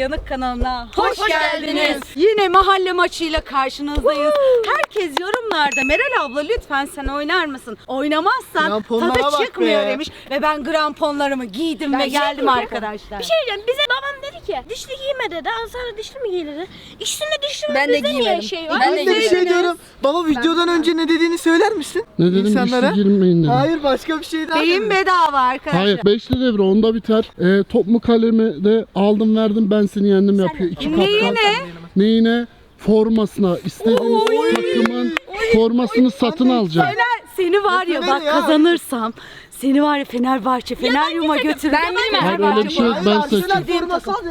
Yanık kanalına Hoş geldiniz. Yine mahalle maçıyla karşınızdayız. Herkes yorumlarda Meral abla lütfen sen oynar mısın? Oynamazsan tadı çıkmıyor be. demiş. Ve ben kramponlarımı giydim ve şey geldim arkadaşlar. Bir şey diyeceğim. Bize babam ki dişli giyme dedi. Al sana dişli mi giy dedi. Üstünde dişli mi Ben de bizde niye giymedim. şey var? Ben de Ben de bir şey giymedim. diyorum. Baba videodan önce ne dediğini söyler misin? Ne dedim İnsanlara? güçlü girmeyin dedim. Hayır başka bir şey daha Beyin dedim. bedava arkadaşlar. Hayır. Beşli devre onda biter. Ee, top mu kalemi de aldım verdim ben seni yendim yapıyor. İki Neyine? kaptan. Neyine? Formasına. istediğiniz takımın formasını satın alacağım. Fener seni var ya bak ya. kazanırsam seni var ya Fenerbahçe, Feneryum'a götürür. Ben bilmem. Hayır öyle bir şey yok ben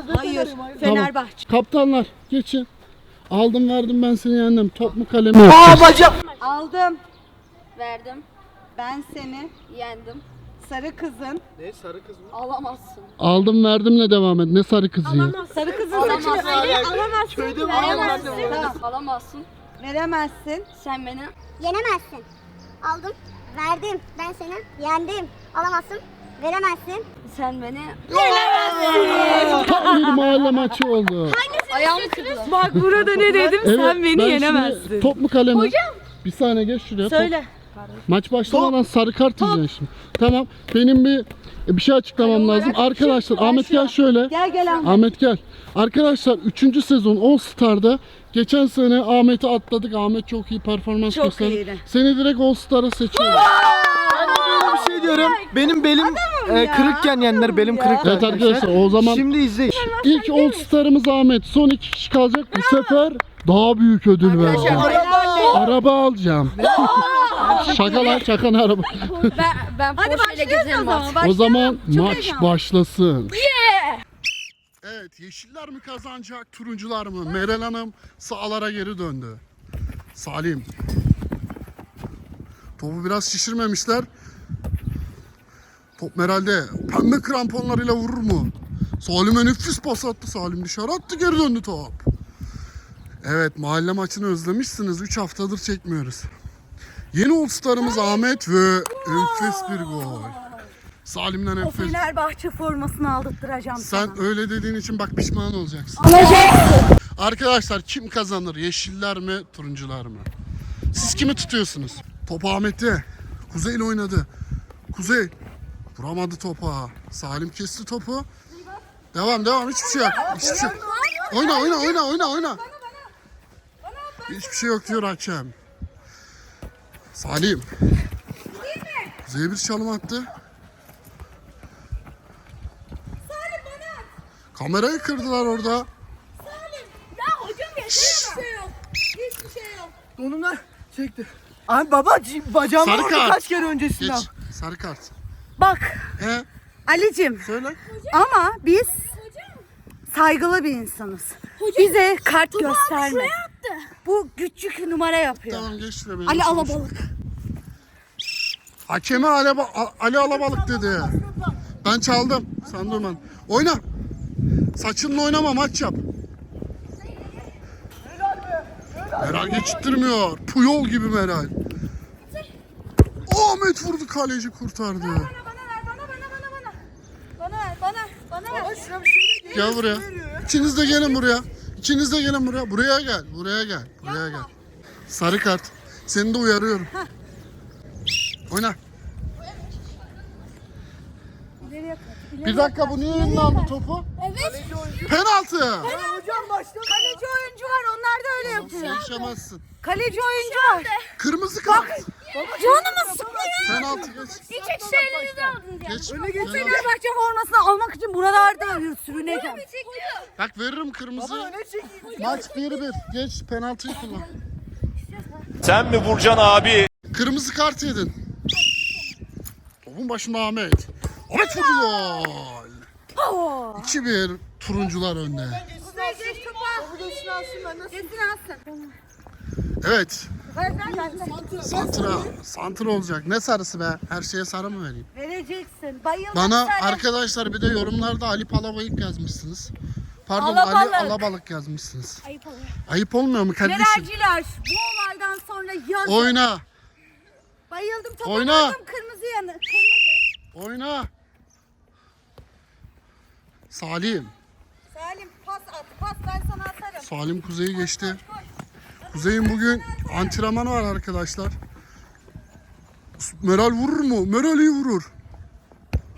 ne Hayır. Fenerbahçe. Kaptanlar geçin. Aldım verdim ben seni yendim. Top mu kalemi mi? Aa bacak. Aldım. Verdim. Ben seni Yendim. sarı kızın. Ne sarı kız mı? Alamazsın. Aldım verdimle devam et. Ne sarı kızı ya? Sarı kızın Alamazsın. saçını öyle alamazsın. Köyde mi veremezsin. alamazsın? Alamazsın. Veremezsin. Sen beni Yenemezsin. Aldım, verdim. Ben seni yendim. Alamazsın, veremezsin. sen beni Tam bir mahalle maçı oldu. ayağımı kırdılar. Bak burada ne dedim sen Evet, beni ben şimdi yenemezsin. Top mu kalemi? Hocam. Bir saniye geç şuraya. Top- Söyle. Maç başlamadan sarı kart yiyeceksin şimdi. Tamam. Benim bir bir şey açıklamam lazım. Arkadaşlar Ahmet gel şöyle. Gel gel Ahmet. Ahmet gel. Arkadaşlar 3. sezon All Star'da geçen sene Ahmet'i atladık. Ahmet çok iyi performans Çok gösterdi. iyiydi. Seni direkt All Star'a seçiyorum. Ben de böyle bir şey diyorum. Benim belim e, kırıkken yenler belim kırık evet arkadaşlar o zaman Şimdi izleyin. ilk All Star'ımız Ahmet. Son iki kişi kalacak. Bu sefer daha büyük ödül vereceğim. Araba alacağım. şaka lan şaka ne araba. Ben ben Hadi Porsche ile başlıyoruz o gezerim zaman. artık. O zaman maç başlasın. Evet yeşiller mi kazanacak turuncular mı? Meral Hanım sağlara geri döndü. Salim. Topu biraz şişirmemişler. Top Meral'de. Pembe kramponlarıyla vurur mu? Salim'e nefis pas attı. Salim dışarı attı geri döndü top. Evet mahalle maçını özlemişsiniz. 3 haftadır çekmiyoruz. Yeni All Star'ımız Ahmet ve enfes bir gol. Salim'den O enfes. Fenerbahçe formasını aldırtacağım Sen sana. öyle dediğin için bak pişman olacaksın. Arkadaşlar kim kazanır? Yeşiller mi, turuncular mı? Siz kimi tutuyorsunuz? Top Ahmet'te. Kuzey ile oynadı. Kuzey vuramadı topa. Salim kesti topu. Devam devam hiçbir şey yok. Hiçbir şey yok. Oyna oyna oyna oyna oyna. Hiçbir şey yok diyor hakem. Salim. Kuzey'e bir çalım attı. Kamerayı kırdılar orada. Donumdan çekti. Abi baba c- bacağım Sarı vurdu kart. kaç kere öncesinden. Geç. Sarı kart. Bak He? Ali'cim Söyle. ama biz saygılı bir insanız. Bize kart gösterme. Bu küçük numara yapıyor. Tamam geç şuraya. benim Ali alabalık. Hakeme Ali, Ba- Ali Alabalık dedi. Ben çaldım. Sen durma. Oyna. Saçınla oynama maç yap. Meral geçittirmiyor. Puyol gibi Meral. Ahmet vurdu kaleci kurtardı. Bana ver, bana, bana, bana, bana. Bana ver, bana, bana ver. Gel buraya. İkiniz de gelin buraya. İkiniz de gelin buraya. Buraya gel. Buraya gel. Buraya gel. Sarı kart. Seni de uyarıyorum. Oyna. Bir dakika bu niye aldı topu? Evet. Penaltı. Hocam başladı. Kaleci oyuncu var, onlar da öyle yapıyor. Sevişemezsin. Kaleci oyuncu var. Kırmızı kart. Canımı sıkmayın. Penaltı geç. İç şeylerinizi aldınız ya. Geç. Bu Fenerbahçe formasını almak için buralarda sürüneceğim. Bak veririm kırmızı. Ne çekeyim? Maç 1-1. Geç penaltıyı kullan. Sen mi Burcan abi? Kırmızı kart yedin. Topun başında Ahmet. Ahmet vurdu gol. 2-1 turuncular önde. Geçsin alsın ben nasıl? Kesin alsın. Evet. Santra. Santra olacak. Ne sarısı be? Her şeye sarı mı vereyim? Vereceksin. Bayıldım Bana sana. arkadaşlar bir de yorumlarda Ali Palabayık yazmışsınız. Pardon Alabalık. Ali Alabalık yazmışsınız. Ayıp oluyor. Ayıp olmuyor mu kardeşim? Mererciler bu olaydan sonra yazın. Oyna. Bayıldım topa Oyna. kırmızı yanı. Kırmızı. Oyna. Salim. Salim pas at. Pas ben sana atarım. Salim Kuzey'i geçti. Kuzey'in bugün antrenmanı var arkadaşlar. Meral vurur mu? Meral iyi vurur.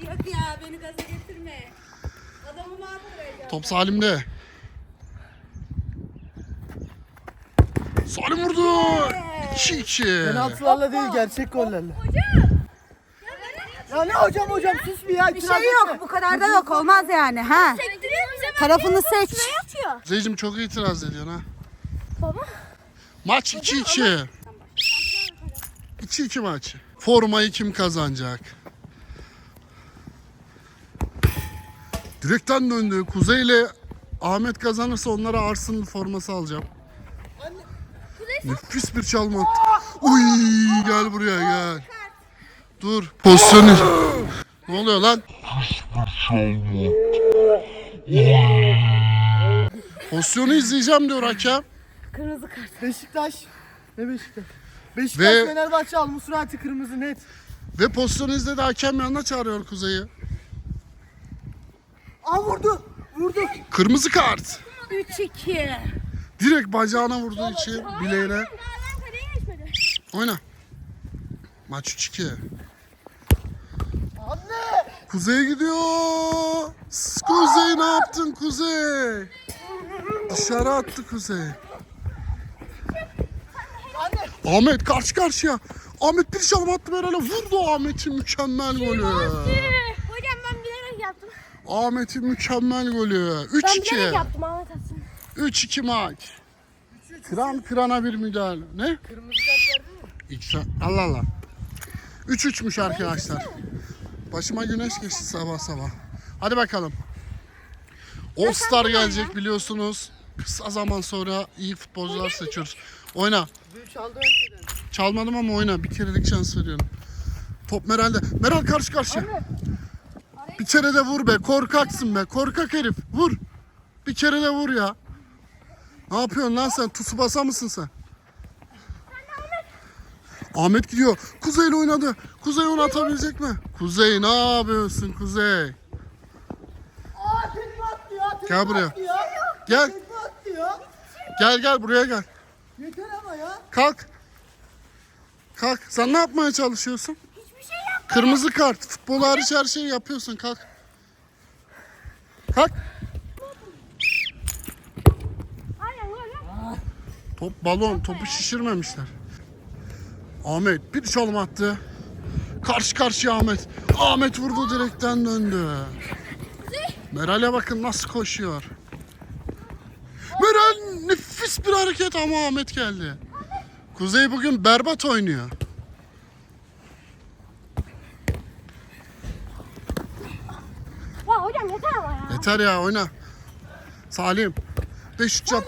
Yok ya beni gaza getirme. Adamımı attıracağım. Top Salim'de. Salim vurdu. 2-2. Penaltılarla değil gerçek gollerle. Ya ne hocam hocam sus bir ya. Bir şey yok. Bu kadar da yok. Olmaz yani. Ha. Tarafını seç. Kuzey'cim çok itiraz ediyorsun ha. Baba. Maç 2-2. 2-2 maç. Formayı kim kazanacak? Direkten döndü. Kuzey ile Ahmet kazanırsa onlara Arsenal forması alacağım. Nefis bir çalma attı. Uy gel buraya gel. Dur pozisyonu. ne oluyor lan? Pozisyonu izleyeceğim diyor hakem. Beşiktaş. Ne Beşiktaş? Beşiktaş Ve- Fenerbahçe al Musrati kırmızı net. Ve pozisyonu izledi hakem yanına çağırıyor Kuzey'i. Aa vurdu. Vurdu. Kırmızı kart. 3-2. Direkt bacağına vurduğu için bileğine. Oyna. Maç 3-2. Kuzey gidiyor. Kuzey ne yaptın Kuzey? Dışarı attı Kuzey. Ahmet karşı karşıya. Ahmet bir çalım attı Meral'e vurdu Ahmet'in mükemmel golü. Hocam ben bilerek yaptım. Ahmet'in mükemmel golü. Ben bilerek 3-2. yaptım Ahmet atsın. 3-2 maç. Kıran kırana bir müdahale. Ne? Kırmızı kart verdin mi? İlk Allah Allah. 3-3'müş arkadaşlar. Başıma güneş geçti sabah sabah. Hadi bakalım. All Star gelecek biliyorsunuz. Kısa zaman sonra iyi futbolcular seçiyoruz. Oyna. Büyük çaldı önceden. Çalmadım ama oyna. Bir kerelik şans veriyorum. Top Meral'de. Meral karşı karşıya. Bir kere de vur be. Korkaksın be. Korkak herif. Vur. Bir kere de vur ya. Ne yapıyorsun lan sen? Tsubasa mısın sen? Ahmet gidiyor. Kuzey ile oynadı. Kuzey onu atabilecek mi? Kuzey ne yapıyorsun Kuzey? Aa tekme. Tekme Gel buraya. Gel. Tekme. Gel gel buraya gel. Yeter ama ya. Kalk. Kalk. Sen ne yapmaya çalışıyorsun? Hiçbir şey yapmıyorum. Kırmızı kart. Futbol hariç her şeyi yapıyorsun. Kalk. Kalk. Top balon. Topu şişirmemişler. Ahmet bir çalım attı. Karşı karşıya Ahmet. Ahmet vurdu direkten döndü. Meral'e bakın nasıl koşuyor. Meral nefis bir hareket ama Ahmet geldi. Kuzey bugün berbat oynuyor. Ya hocam yeter ama ya. Yeter ya oyna. Salim. 5-3 yap.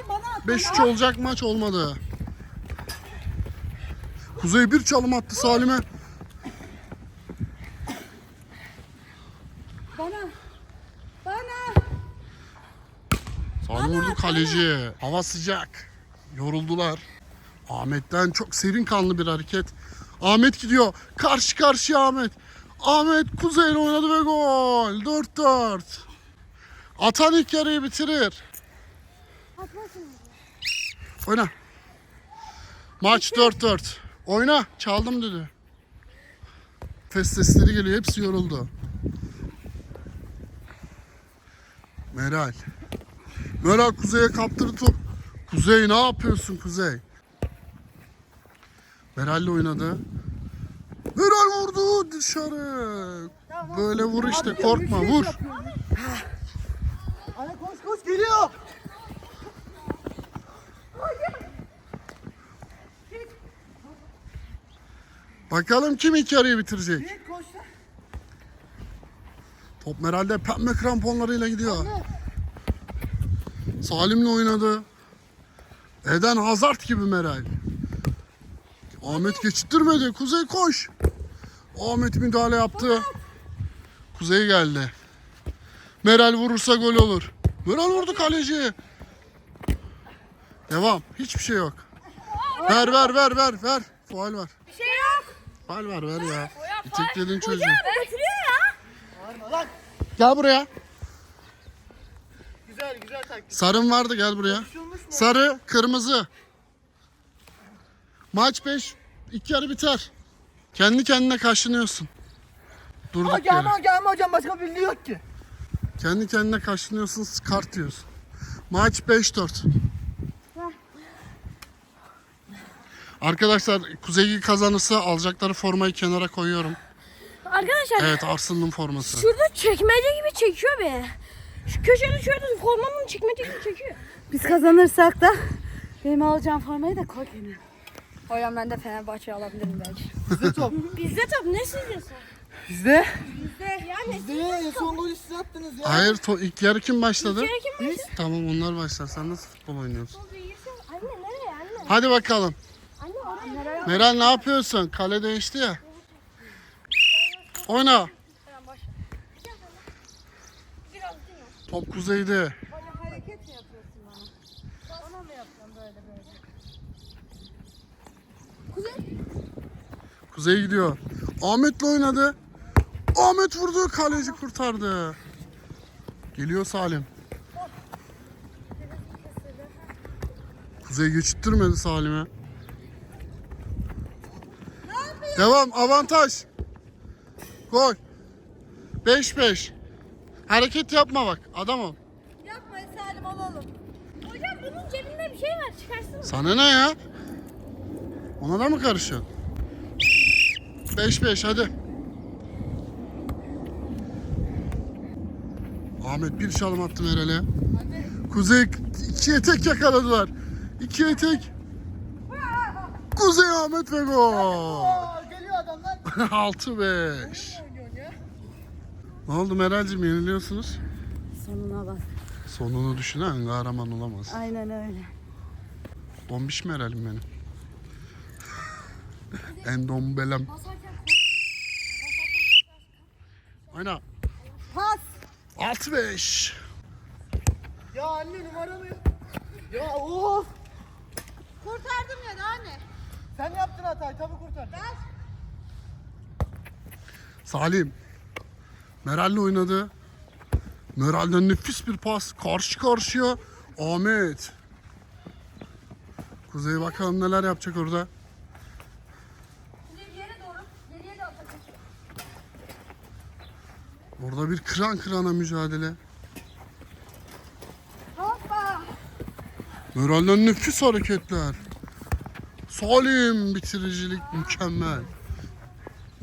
5-3 olacak maç olmadı. Kuzey bir çalım attı Salim'e. Bana. Bana. Salim vurdu kaleci. Hava sıcak. Yoruldular. Ahmet'ten çok serin kanlı bir hareket. Ahmet gidiyor. Karşı karşıya Ahmet. Ahmet Kuzey'le oynadı ve gol. 4-4. Atan ilk yarıyı bitirir. Oyna. Maç 4-4. Oyna. Çaldım dedi. Test geliyor. Hepsi yoruldu. Meral. Meral Kuzey'e kaptırdı top. Kuzey ne yapıyorsun Kuzey? Meral'le oynadı. Meral vurdu dışarı. Böyle vur işte korkma vur. Anne koş koş geliyor. Bakalım kim ilk yarıyı bitirecek. Koş. lan. Top Meral'de pembe kramponlarıyla gidiyor. Salim'le oynadı. Eden Hazard gibi Meral. Ahmet geçittirmedi. Kuzey koş. Ahmet müdahale yaptı. Kuzey geldi. Meral vurursa gol olur. Meral vurdu kaleci. Devam. Hiçbir şey yok. Ver ver ver ver ver. Faal var. Faal var ver ya. İtekledin çocuğu. Götürüyor ya. Bağırma lan. Gel buraya. Güzel güzel taktik. Sarın vardı gel buraya. Sarı, kırmızı. Maç 5. İlk yarı biter. Kendi kendine kaşınıyorsun. Aa, Durduk gelme yere. gelme hocam başka bir bildiği yok ki. Kendi kendine kaşınıyorsun, kart diyorsun. Maç 5-4. Arkadaşlar Kuzey kazanırsa alacakları formayı kenara koyuyorum. Arkadaşlar Evet Arsenal'ın forması. şurada çekmece gibi çekiyor be. Şu köşede şöyle formanın çekmece gibi çekiyor. Biz kazanırsak da benim alacağım formayı da koy kenara. Hocam ben de Fenerbahçe alabilirim belki. Bizde top. Bizde top ne sizde Bizde. Yani Bizde ya en son golü siz attınız ya. Hayır to- ilk yarı kim başladı? kim Biz. Tamam onlar başlar. Sen nasıl futbol oynuyorsun? Anne nereye anne? Hadi bakalım. Meral ne yapıyorsun? Kale değişti ya. Oyna. Top kuzeyde. Kuzey gidiyor. Ahmet'le oynadı. Ahmet vurdu. Kaleci kurtardı. Geliyor Salim. Kuzey geçittirmedi Salim'e. Devam avantaj. Gol. 5-5. Hareket yapma bak adam ol. Yapma Salim alalım. Hocam bunun cebinde bir şey var çıkarsın. Sana ne ya? Ona da mı karışıyorsun? 5-5 hadi. Ahmet bir çalım attı Meral'e. Kuzey ikiye tek yakaladılar. İkiye tek. Kuzey Ahmet ve gol. Aa, geliyor adamlar. 6-5. Ne oldu Meral'cim yeniliyorsunuz? Sonuna bak. Sonunu düşünen kahraman olamaz. Aynen öyle. Dombiş Meral'im benim. en dombelem. Oyna. Pas. 6-5. Ya anne numaramı. Ya of. Kurtardım ya anne. Sen yaptın hatayı tabii kurtar. Salim. Meral'le oynadı. Meral'den nefis bir pas. Karşı karşıya. Ahmet. Kuzey bakalım neler yapacak orada. Orada bir kıran kırana mücadele. Meral'den nefis hareketler. Salim bitiricilik mükemmel.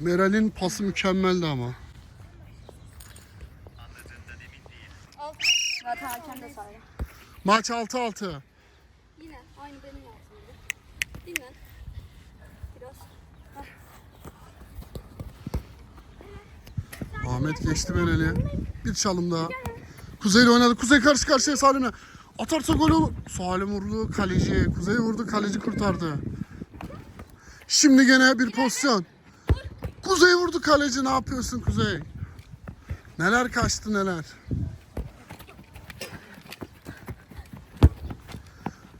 Meral'in pası mükemmeldi ama. Zaten hakem de saydı. Maç 6-6. Yine aynı benim yaptığımda. Dinlen. Biraz. Ahmet geçti Meral'i. Bir çalım daha. Kuzey ile oynadı. Kuzey karşı karşıya Salim'le. Atarsa gol olur. Salim vurdu kaleci. Kuzey vurdu kaleci kurtardı. Şimdi gene bir pozisyon. Vurdu kaleci. Ne yapıyorsun Kuzey? Neler kaçtı neler.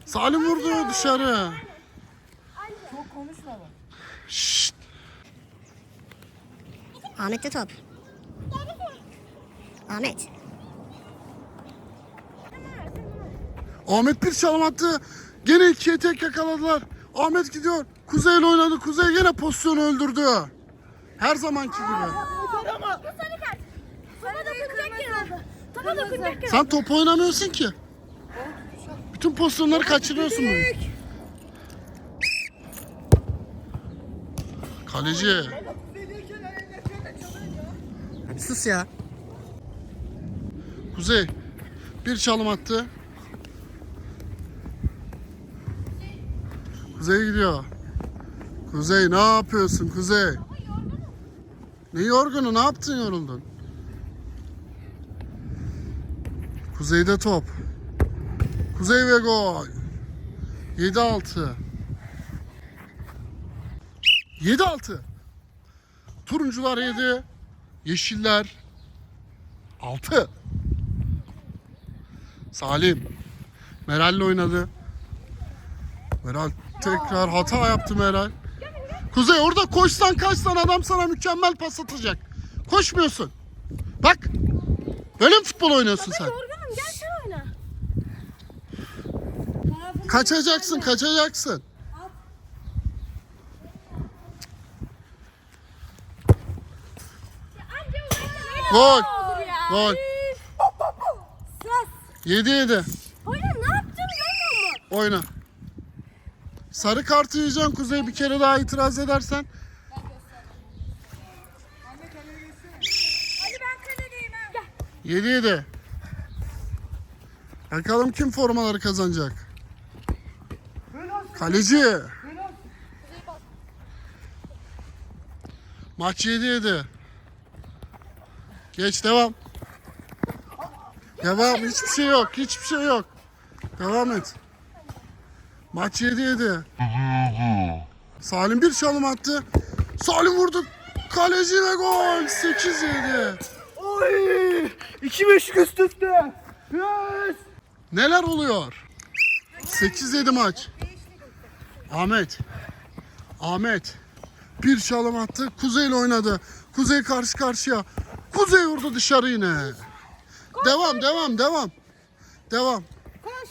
Salim vurdu dışarı. Çok konuşma bak. Şşt. Ahmet'te top. Ahmet. Ahmet bir çalım attı. Gene ikiye tek yakaladılar. Ahmet gidiyor. Kuzey ile oynadı. Kuzey gene pozisyonu öldürdü. Her zamanki gibi. Topa dokunacak yer oldu. Topa dokunacak yer. Sen top oynamıyorsun ki. Bütün pozisyonları kaçırıyorsun bugün. Kaleci. Sus ya. Kuzey. Bir çalım attı. Kuzey gidiyor. Kuzey ne yapıyorsun Kuzey? Ne yorgunu ne yaptın yoruldun? Kuzeyde top. Kuzey ve gol. 7-6. 7-6. Turuncular 7. Yeşiller 6. Salim. Meral'le oynadı. Meral tekrar hata yaptı Meral. Kuzey orada koşsan kaçsan adam sana mükemmel pas atacak. Koşmuyorsun. Bak. Böyle mi futbol oynuyorsun sen? Yorgunum gel sen oyna. Kaçacaksın, kaçacaksın. Gol. Gol. 7 7. Hocam ne yaptın? Oyna. Sarı kartı yiyeceksin Kuzey bir kere daha itiraz edersen. 7 7. Bakalım kim formaları kazanacak. Kaleci. Maç 7 7. Geç devam. Devam hiçbir şey yok hiçbir şey yok. Devam et. Maç 7 7. Salim bir çalım attı. Salim vurdu. Kaleci ve gol. 8 7. Oy! 2-5 üst üste. Yes! Neler oluyor? 8-7 maç. Ahmet. Ahmet. Bir çalım attı. Kuzey ile oynadı. Kuzey karşı karşıya. Kuzey vurdu dışarı yine. Devam, devam, devam. Devam.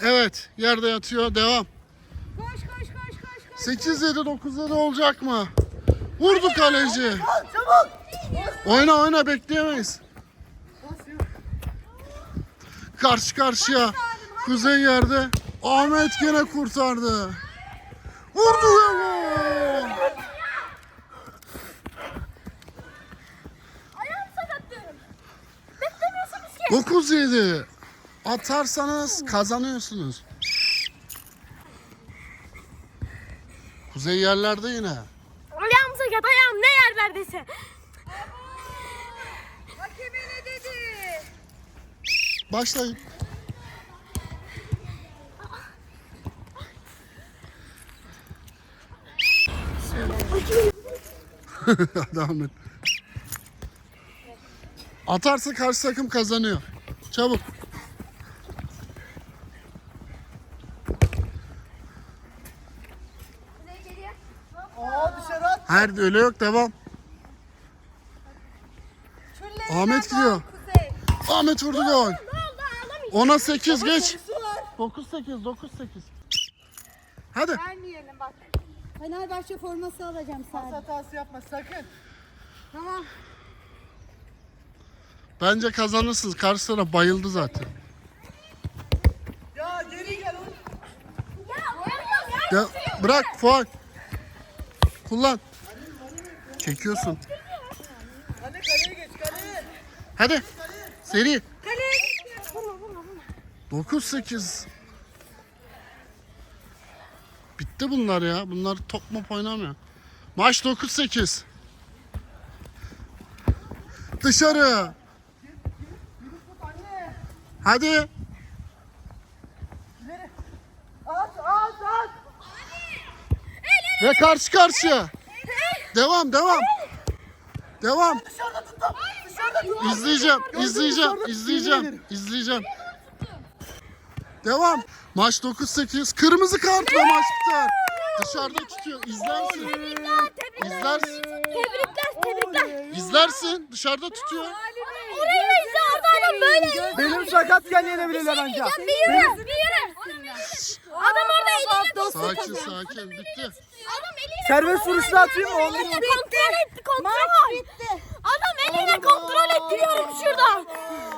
Evet, yerde yatıyor. Devam. Koş koş koş koş. 8-7, 9-7 olacak mı? Vurdu kaleci. Oyna oyna bekleyemeyiz. Karşı karşıya. Kuzey yerde. Ahmet gene kurtardı. Vurdu ve gol. Ki. 9-7. Atarsanız kazanıyorsunuz. Kuzey yerlerde yine. Ayağım sakat ayağım ne yerlerdeyse. Hakeme ne dedi? Başlayın. Hadi Ahmet. Atarsa karşı takım kazanıyor. Çabuk. Aa dışarı at. Hayır öyle yok devam. Ahmet gidiyor. Ahmet vurdu gol. Ona 8 geç. 9 8 9 8. Hadi. Vermeyelim bak. Fenerbahçe forması alacağım sadece. Hatası yapma sakın. Tamam. Bence kazanırsınız. Karşı taraf bayıldı zaten. Ya geri gel oğlum. Ya bırak faul. Kullan. Çekiyorsun. Hadi kaleye geç kaleye. Hadi. Seri. 9 8. Bitti bunlar ya. Bunlar top mop oynamıyor. Maç 9 8. Dışarı. Hadi. At at at. Ve karşı karşıya. Devam devam. Devam. Dışarıda tuttum. Dışarıda tuttum. İzleyeceğim, izleyeceğim, izleyeceğim, izleyeceğim. Devam. Maç 9-8. Kırmızı kartla maç biter. Dışarıda tutuyor. İzlersin. İzlersin. Tebrikler tebrikler. İzlersin. Dışarıda tutuyor. Orayı da izle orada adam böyle. Benim sakatken yenebilirler anca. Ya bir yürü bir yürü. Adam orada eliyle Sakin sakin. Bitti. Adam eliyle Serbest vuruşla atayım mı? eliyle kontrol etti kontrol. bitti. Adam eliyle kontrol etti diyorum şurada.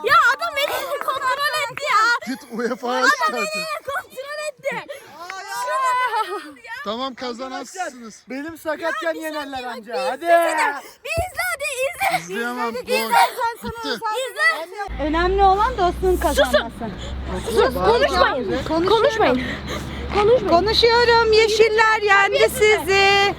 Ya adam eliyle kontrol etti ya. Git UEFA'ya Adam şikayet et. eliyle kontrol etti. Tamam kazanamazsınız. Benim sakatken yenerler anca. Hadi. Bir izle hadi izle. İzleyemem. Gol. Bitti. İzle. Önemli olan dostluğun kazanması. Sus konuşmayın. Konuşmayın. Konuşmayın. Konuşuyorum. Yeşiller yendi sizi.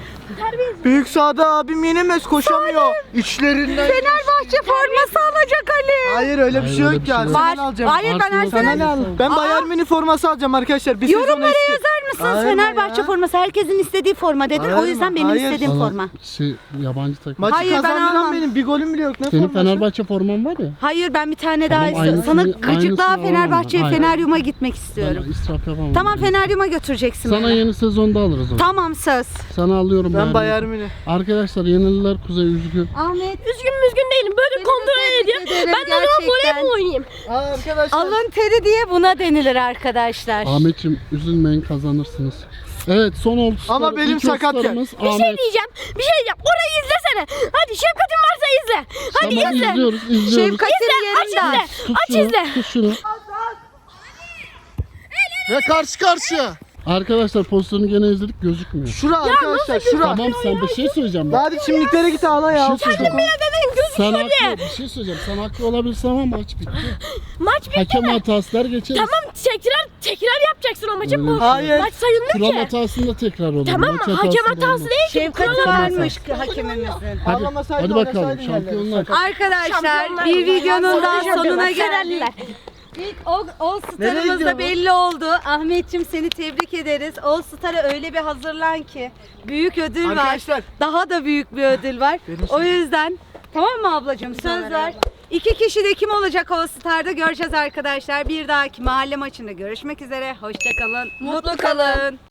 Büyük sahada abim yenemez koşamıyor. İçlerinden. Fenerbahçe forması alacak Ali. Hayır öyle bir şey yok ya. Var. Sana alacağım. Hayır ben Sana Arsenal. ne al? Ben Bayern Münih forması alacağım arkadaşlar. Bir sezon Yorumlara eski. yazar mısınız? Bağırma Fenerbahçe ya. forması herkesin istediği forma dedin. O Bağırma, yüzden benim hayır. istediğim Valla forma. Şey yabancı takım. Maçı Hayır, ben kazandıran almam. benim. Bir golüm bile yok. Ne Senin forması? Fenerbahçe forman var ya. Hayır ben bir tane Tamam, daha istiyorum. aynısını- Sana gıcık daha aynısını alamam Fenerbahçe'ye ben. Hayır. Feneryum'a gitmek istiyorum. Ben israf yapamam. Tamam. Feneryum'a götüreceksin Sana beni. yeni sezonda alırız onu. Tamam söz. Sana alıyorum Ben Bayern Bayern Münih. Arkadaşlar yenililer Kuzey üzgün. Ahmet Üzgün müzgün değilim. Böyle Seni kontrol tebrik ediyorum. ederim Ben de o zaman voleybol oynayayım. Aa, arkadaşlar. alın teri diye buna denilir arkadaşlar. Ahmetciğim üzülmeyin kazanırsınız. Evet son oldu. Ama benim sakat ya. Bir şey Ahmet. diyeceğim. Bir şey diyeceğim. Orayı izlesene. Hadi şefkatin varsa izle. Hadi Tamam izle. izliyoruz izliyoruz. Şefkat'in Aç izle. Tut Aç şunu, izle. Tut şunu. Ve karşı karşıya. Arkadaşlar pozisyonu gene izledik gözükmüyor. Şura arkadaşlar şura. Tamam sen bir şey söyleyeceğim. Bak. Hadi çimliklere git ağla ya. Bir şey söyleyeceğim. Dedim Sen gözüküyor diye. haklı, bir şey söyleyeceğim. Sen haklı olabilirsin ama maç bitti. Maç bitti Hakem mi? hatası der geçeriz. Tamam tekrar tekrar yapacaksın o maçı. Bu bir şey. Hayır. maç sayılmıyor Kural ki. hatasında tekrar olur. Tamam mı? Maç Hakem hatasında hatası olmaz. değil ki. Şefkat Kural varmış hakemimizin. Hadi, Ağlamasaydın hadi bakalım oynasaydın şampiyonlar. yerlere. Arkadaşlar Şampiyonlar bir videonun daha Şampiyonlar sonuna geldik. İlk All, All Nereye Star'ımız gidiyor da bu? belli oldu. Ahmetçim seni tebrik ederiz. All Star'a öyle bir hazırlan ki büyük ödül var. Arkadaşlar. Daha da büyük bir ödül var. O yüzden tamam mı ablacığım söz ver. İki kişi de kim olacak All Star'da göreceğiz arkadaşlar. Bir dahaki mahalle maçında görüşmek üzere. Hoşçakalın. Mutlu kalın.